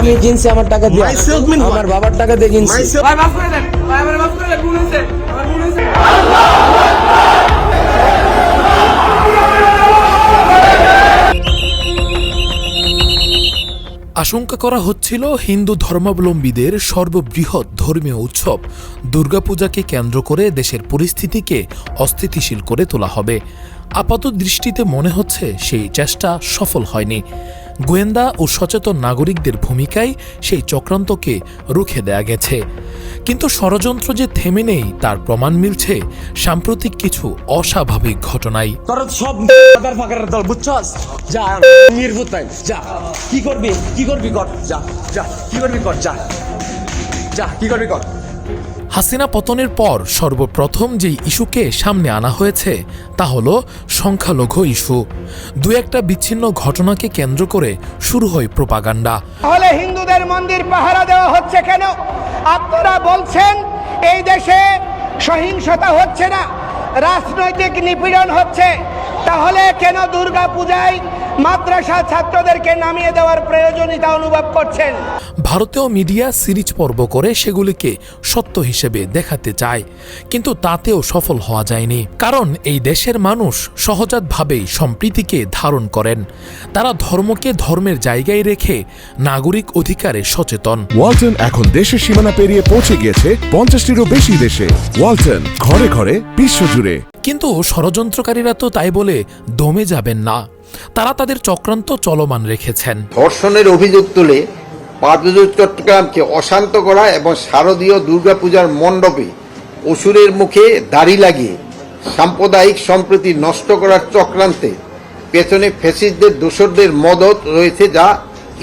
আমি কিনছি আমার টাকা দিয়ে? আমার বাবার টাকা দিয়ে কিনছি ভাই মাফ করে দেন। ভাই আমার মাফ করে দেন ভুল হয়েছে। আমার ভুল হয়েছে। আশঙ্কা করা হচ্ছিল হিন্দু ধর্মাবলম্বীদের সর্ববৃহৎ ধর্মীয় উৎসব দুর্গাপূজাকে কেন্দ্র করে দেশের পরিস্থিতিকে অস্থিতিশীল করে তোলা হবে। আপাত দৃষ্টিতে মনে হচ্ছে সেই চেষ্টা সফল হয়নি। গোয়েন্দা ও সচেতন নাগরিকদের ভূমিকায় সেই চক্রান্তকে রুখে দেয়া গেছে। কিন্তু ষড়যন্ত্র যে থেমে নেই, তার প্রমাণ মিলছে সাম্প্রতিক কিছু অস্বাভাবিক ঘটনায় তোর সব দল, বুঝছস? যা নির্ভূত যা। কি করবি? কি করবি কর? যা যা। কি করবি কর? যা। যা, কি করবি কর? হাসিনা পতনের পর সর্বপ্রথম যেই ইস্যুকে সামনে আনা হয়েছে, তা হল সংখ্যালঘু ইস্যু। দু একটা বিচ্ছিন্ন ঘটনাকে কেন্দ্র করে শুরু হয় প্রোপাগান্ডা। তাহলে হিন্দুদের মন্দির পাহারা দেওয়া হচ্ছে কেন? আপনারা বলছেন এই দেশে সহিংসতা হচ্ছে না, রাজনৈতিক নিপীড়ন হচ্ছে। তাহলে কেন দুর্গা পূজায় মাদ্রাসা ছাত্রদেরকে নামিয়ে দেওয়ার প্রয়োজনীয়তা অনুভব করছেন। ভারতীয় মিডিয়া সিরিজ পর্ব করে সেগুলিকে সত্য হিসেবে দেখাতে চায় কিন্তু তাতেও সফল হওয়া যায়নি। কারণ এই দেশের মানুষ সহজাতভাবেই সম্প্রীতিকে ধারণ করেন। তারা ধর্মকে ধর্মের জায়গায় রেখে নাগরিক অধিকারে সচেতন। ওয়ালটন এখন দেশের সীমানা পেরিয়ে পৌঁছে গিয়েছে পঞ্চাশটিরও বেশি দেশে। ওয়ালটন ঘরে ঘরে বিশ্বজুড়ে। কিন্তু ষড়যন্ত্রকারীরা তো তাই বলে দমে যাবেন না। তারা তাদের চক্রান্ত চলমান রেখেছেন। ধর্ষণের অভিযোগ তুলে পাদুজু চট্টগ্রামকে অশান্ত করা এবং শারদীয় দুর্গাপূজার মণ্ডপে অসুরের মুখে দাড়ি লাগিয়ে সাম্প্রদায়িক সম্প্রীতি নষ্ট করার চক্রান্তে পেছনে ফ্যাসিস্টদের, দোসরদের মদত রয়েছে যা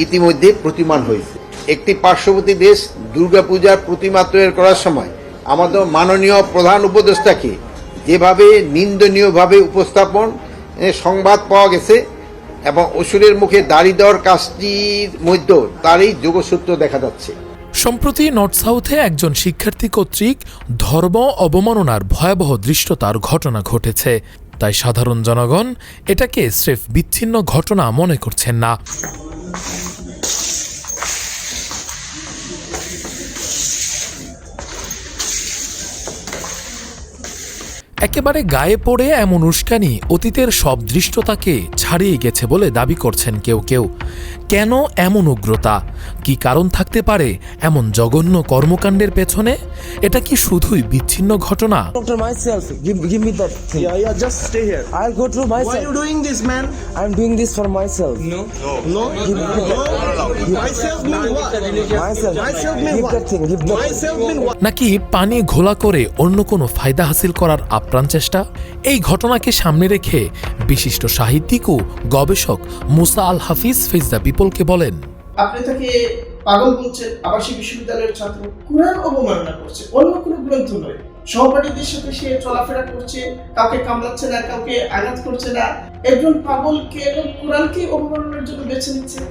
ইতিমধ্যে প্রতিমান হয়েছে। একটি পার্শ্ববর্তী দেশ দুর্গাপূজার প্রতিমা তৈরি করার সময় আমাদের মাননীয় প্রধান উপদেষ্টাকে যেভাবে নিন্দনীয়ভাবে উপস্থাপন সংবাদ পাওয়া গেছে এবং অসুরের মুখে দাড়ি দেওয়ার কাজটির মধ্যে তারই যোগসূত্র দেখা যাচ্ছে। সম্প্রতি নর্থ সাউথে একজন শিক্ষার্থী কর্তৃক ধর্ম অবমাননার ভয়াবহ দৃষ্টতার ঘটনা ঘটেছে। তাই সাধারণ জনগণ এটাকে স্রেফ বিচ্ছিন্ন ঘটনা মনে করছেন না। একেবারে গায়ে পড়ে এমন উস্কানি অতীতের সব দৃষ্টতাকে ছাড়িয়ে গেছে বলে দাবি করছেন কেউ কেউ। কেন এমন উগ্রতা? কি কারণ থাকতে পারে এমন জঘন্য কর্মকাণ্ডের পেছনে? এটা কি শুধুই বিচ্ছিন্ন ঘটনা? নাকি পানি ঘোলা করে অন্য কোনো ফায়দা হাসিল করার আপ্রাণ চেষ্টা। এই ঘটনাকে সামনে রেখে বিশিষ্ট সাহিত্যিক ও গবেষক মুসা আল হাফিজ ফেজ দ্য পিপলকে বলেন, আপনি তাকে পাগল বলছেন বিশ্ববিদ্যালয়ের ছাত্র। কোরআন অবমাননা করছে, অন্য কোনো গ্রন্থ নয়। সহপাঠীদের সাথে সে চলাফেরা করছে, কাউকে কামড়াচ্ছে না, কাউকে আঘাত করছে না। একজন কোরআনকে অবমাননার জন্য বেছে নিচ্ছে।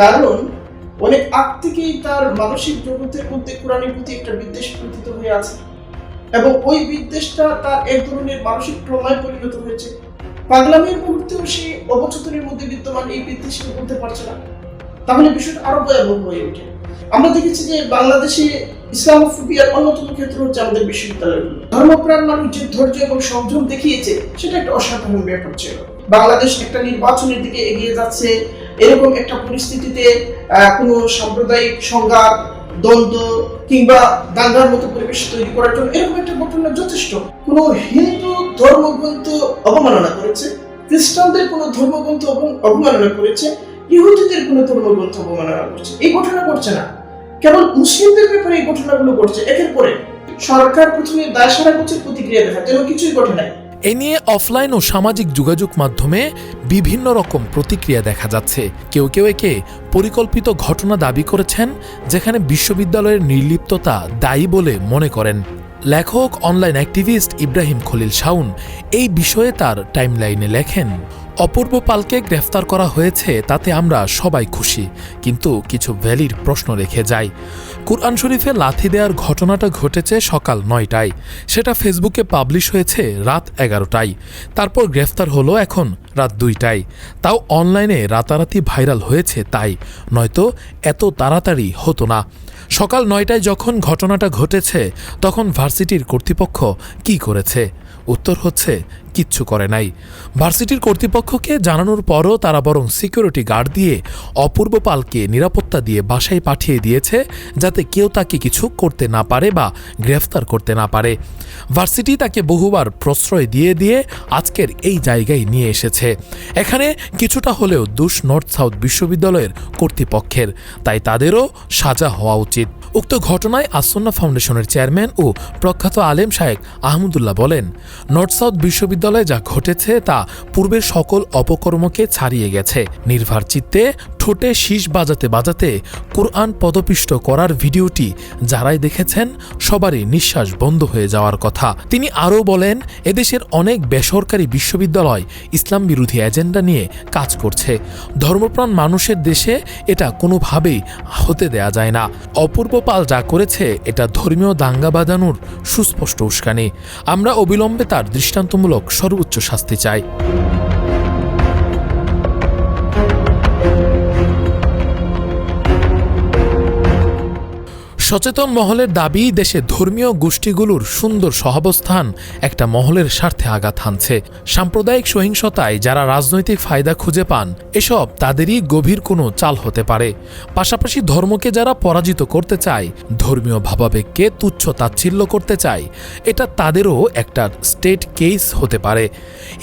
কারণ অনেক আগ থেকেই তার মানসিক জগতের মধ্যে কোরআনের প্রতি একটা বিদ্বেষ প্রতীত হয়ে আছে। এবং ওই বিদ্বেষটা তার এক ধরনের মানসিক ট্রমায় পরিণত হয়েছে। পাগলামির মুহূর্তেও সে অবচেতনের মধ্যে বিদ্যমান এই বিদ্বেষকে বলতে পারছে না। তাহলে বিষয়টা আরও ভয়াবহ হয়ে ওঠে। আমরা দেখেছি যে বাংলাদেশে ইসলামোফোবিয়ার অন্যতম ক্ষেত্র হচ্ছে আমাদের বিশ্ববিদ্যালয়গুলো ধর্মপ্রাণ মানুষ যে ধৈর্য এবং সংযম দেখিয়েছে, সেটা একটা অসাধারণ ব্যাপার ছিল। বাংলাদেশ একটা নির্বাচনের দিকে এগিয়ে যাচ্ছে, এরকম একটা পরিস্থিতিতে কোনো সাম্প্রদায়িক সংঘাত দ্বন্দ্ব কিংবা দাঙ্গার মতো পরিবেশ তৈরি করার জন্য এরকম একটা ঘটনা যথেষ্ট। কোনো হিন্দু ধর্মগ্রন্থ অবমাননা করেছে? খ্রিস্টানদের কোনো ধর্মগ্রন্থ অবমাননা করেছে? ইহুদিদের কোনো ধর্মগ্রন্থ অবমাননা করছে? এই ঘটনা করছে না। কেবল মুসলিমদের ব্যাপারে এই ঘটনাগুলো ঘটছে। একের পরে সরকার প্রথমে দায় সারা করছে, প্রতিক্রিয়া দেখা যেন কিছুই ঘটে নাই। এ নিয়ে অফলাইন ও সামাজিক যোগাযোগ মাধ্যমে বিভিন্ন রকম প্রতিক্রিয়া দেখা যাচ্ছে। কেউ কেউ একে পরিকল্পিত ঘটনা দাবি করেছেন, যেখানে বিশ্ববিদ্যালয়ের নির্লিপ্ততা দায়ী বলে মনে করেন। লেখক, অনলাইন অ্যাক্টিভিস্ট ইব্রাহিম খলিল শাউন এই বিষয়ে তার টাইমলাইনে লেখেন অপূর্ব পালকে গ্রেফতার করা হয়েছে, তাতে আমরা সবাই খুশি। কিন্তু কিছু ভ্যালির প্রশ্ন রেখে যাই। কুরআন শরীফে লাথি দেওয়ার ঘটনাটা ঘটেছে সকাল নয়টায়। সেটা ফেসবুকে পাবলিশ হয়েছে রাত এগারোটায়। তারপর গ্রেফতার হলো এখন রাত দুইটায়। তাও অনলাইনে রাতারাতি ভাইরাল হয়েছে তাই। নয়তো এত তাড়াতাড়ি হতো না। সকাল নয়টায় যখন ঘটনাটা ঘটেছে, তখন ভার্সিটির কর্তৃপক্ষ কি করেছে? উত্তর হচ্ছে কিচ্ছু করে নাই। ভার্সিটির কর্তৃপক্ষকে জানানোর পরও তারা বরং সিকিউরিটি গার্ড দিয়ে অপূর্ব পালকে নিরাপত্তা দিয়ে বাসায় পাঠিয়ে দিয়েছে যাতে কেউ তাকে কিছু করতে না পারে বা গ্রেফতার করতে না পারে। ভার্সিটি তাকে বহুবার প্রশ্রয় দিয়ে দিয়ে আজকের এই জায়গায় নিয়ে এসেছে। এখানে কিছুটা হলেও দুষ নর্থ সাউথ বিশ্ববিদ্যালয়ের কর্তৃপক্ষের, তাই তাদেরও সাজা হওয়া উচিত। উক্ত ঘটনায় আসন্না ফাউন্ডেশনের চেয়ারম্যান ও প্রখ্যাত আলেম শায়েক আহমদুল্লাহ বলেন, নর্থ সাউথ বিশ্ববিদ্যালয়ে যা ঘটেছে তা পূর্বের সকল অপকর্মকে ছাড়িয়ে গেছে। নির্ভার চিত্তে ঠোঁটে শীষ বাজাতে বাজাতে কোরআন পদপিষ্ট করার ভিডিওটি যারাই দেখেছেন, সবারই নিঃশ্বাস বন্ধ হয়ে যাওয়ার কথা। তিনি আরও বলেন, এদেশের অনেক বেসরকারি বিশ্ববিদ্যালয় ইসলাম বিরোধী এজেন্ডা নিয়ে কাজ করছে। ধর্মপ্রাণ মানুষের দেশে এটা কোনোভাবেই হতে দেয়া যায় না। অপূর্ব পাল যা করেছে, এটা ধর্মীয় দাঙ্গা বাজানোর সুস্পষ্ট উস্কানি। আমরা অবিলম্বে তার দৃষ্টান্তমূলক সর্বোচ্চ শাস্তি চাই সচেতন মহলের দাবি, দেশে ধর্মীয় গোষ্ঠীগুলোর সুন্দর সহাবস্থান একটা মহলের স্বার্থে আঘাত হানছে। সাম্প্রদায়িক সহিংসতায় যারা রাজনৈতিক ফায়দা খুঁজে পান, এসব তাদেরই গভীর কোনো চাল হতে পারে। পাশাপাশি ধর্মকে যারা পরাজিত করতে চায়, ধর্মীয় ভাবাবেগকে তুচ্ছ তাচ্ছিল্য করতে চায়, এটা তাদেরও একটা স্টেট কেস হতে পারে।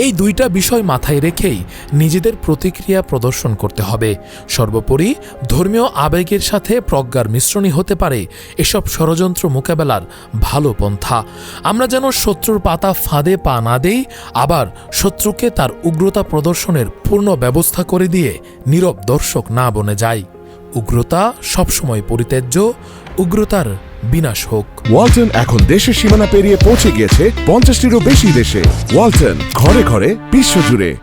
এই দুইটা বিষয় মাথায় রেখেই নিজেদের প্রতিক্রিয়া প্রদর্শন করতে হবে। সর্বোপরি ধর্মীয় আবেগের সাথে প্রজ্ঞার মিশ্রণই হতে পারে এসব ষড়যন্ত্র মোকাবেলার ভালো পন্থা। আমরা যেন শত্রুর পাতা ফাঁদে পা না দেই, আবার শত্রুকে তার উগ্রতা প্রদর্শনের পূর্ণ ব্যবস্থা করে দিয়ে নীরব দর্শক না বনে যাই। উগ্রতা সবসময় পরিত্যাজ্য, উগ্রতার বিনাশ হোক। ওয়ালটন এখন দেশের সীমানা পেরিয়ে পৌঁছে গিয়েছে পঞ্চাশটিরও বেশি দেশে। ওয়ালটন, ঘরে ঘরে, বিশ্বজুড়ে।